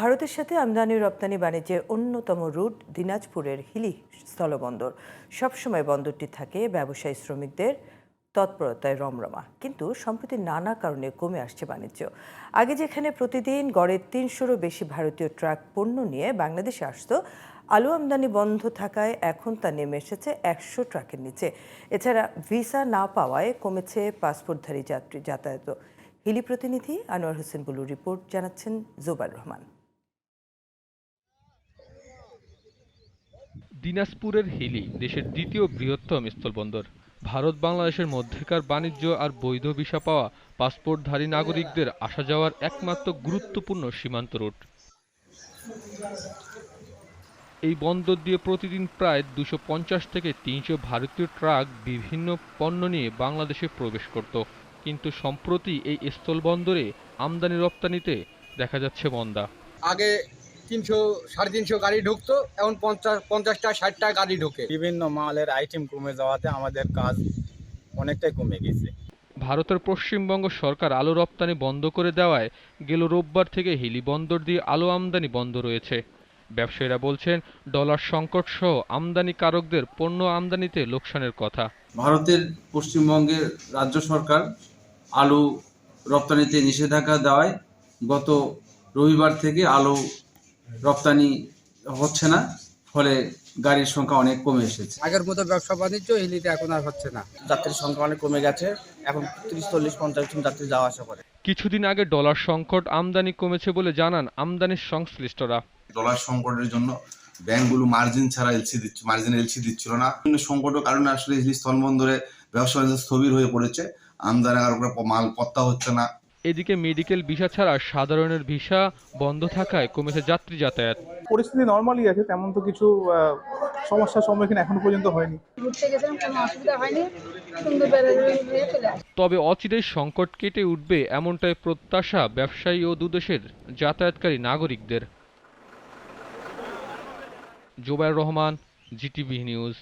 ভারতের সাথে আমদানি রপ্তানি বাণিজ্যের অন্যতম রুট দিনাজপুরের হিলি স্থলবন্দর। সবসময় বন্দরটি থাকে ব্যবসায়ী শ্রমিকদের তৎপরতায় রমরমা। কিন্তু সম্প্রতি নানা কারণে কমে আসছে বাণিজ্য। আগে যেখানে প্রতিদিন গড়ে তিনশোরও বেশি ভারতীয় ট্রাক পণ্য নিয়ে বাংলাদেশে আসতো, আলু আমদানি বন্ধ থাকায় এখন তা নেমে এসেছে একশো ট্রাকের নিচে। এছাড়া ভিসা না পাওয়ায় কমেছে পাসপোর্টধারী যাত্রী যাতায়াত। হিলি প্রতিনিধি আনোয়ার হোসেন বুলু রিপোর্ট জানাচ্ছেন জোবার রহমান। দিনাজপুরের হিলি দেশের দ্বিতীয় বৃহত্তম স্থলবন্দর। ভারত, বাংলাদেশের মধ্যেকার বাণিজ্য আর বৈধ ভিসা পাওয়া পাসপোর্টধারী নাগরিকদের আসা যাওয়ার একমাত্র গুরুত্বপূর্ণ সীমান্ত রুট। এই বন্দর দিয়ে প্রতিদিন প্রায় দুশো থেকে তিনশো ভারতীয় ট্রাক বিভিন্ন পণ্য নিয়ে বাংলাদেশে প্রবেশ করত। কিন্তু সম্প্রতি এই স্থলবন্দরে আমদানি রপ্তানিতে দেখা যাচ্ছে মন্দা। আগে তিনশো সাড়ে তিনশো গাড়ি ঢুকতো এখন পঞ্চাশ পঞ্চাশটা ষাটটা গাড়ি ঢোকে। বিভিন্ন মালের আইটেম কমে যাওয়াতে আমাদের কাজ অনেকটাই কমে গেছে। ভারতের পশ্চিমবঙ্গ সরকার আলু রপ্তানি বন্ধ করে দেওয়ায় গেল রোববার থেকে হিলি বন্দর দিয়ে আলু আমদানি বন্ধ রয়েছে। ব্যবসায়ীরা বলছেন ডলার সংকট সহ আমদানিকারকদের পণ্য আমদানিতে লোকসানের কথা। ভারতের পশ্চিমবঙ্গের রাজ্য সরকার আলু রপ্তানিতে নিষেধাজ্ঞা দেওয়ায় গত রবিবার থেকে আলু রপ্তানি হচ্ছে না ফলে গাড়ির সংখ্যা অনেক কমে এসেছে। আগের মতো ব্যবসা বাণিজ্য হিলিতে এখন আর হচ্ছে না। যাত্রীর সংখ্যা অনেক কমে গেছে এখন তিরিশ চল্লিশ পঞ্চাশ জন যাত্রী যাওয়া আসা করে। কিছুদিন আগে ডলার সংকট আমদানি কমেছে বলে জানান আমদানির সংশ্লিষ্টরা। ডলার সংকটের জন্য ব্যাংকগুলো মার্জিন ছাড়া এলসি দিচ্ছে মার্জিন এলসি দিচ্ছিল না। বিভিন্ন সংকটের কারণে আসলে স্থলবন্দরে ব্যবসা বাণিজ্য স্থবির হয়ে পড়েছে। আমদানি আর মাল পত্তা হচ্ছে না। এদিকে মেডিকেল ভিসা ছাড়া সাধারণের ভিসা বন্ধ থাকায় কমেছে যাত্রী যাতায়াত। পরিস্থিতি নর্মালি আছে তেমন তো কিছু সমস্যার সম্মুখীন এখন পর্যন্ত হয়নি। তবে অচিরেই সংকট কেটে উঠবে এমনটাই প্রত্যাশা ব্যবসায়ী ও দুদেশের যাতায়াতকারী নাগরিকদের। Zobayer Rahman GTV news.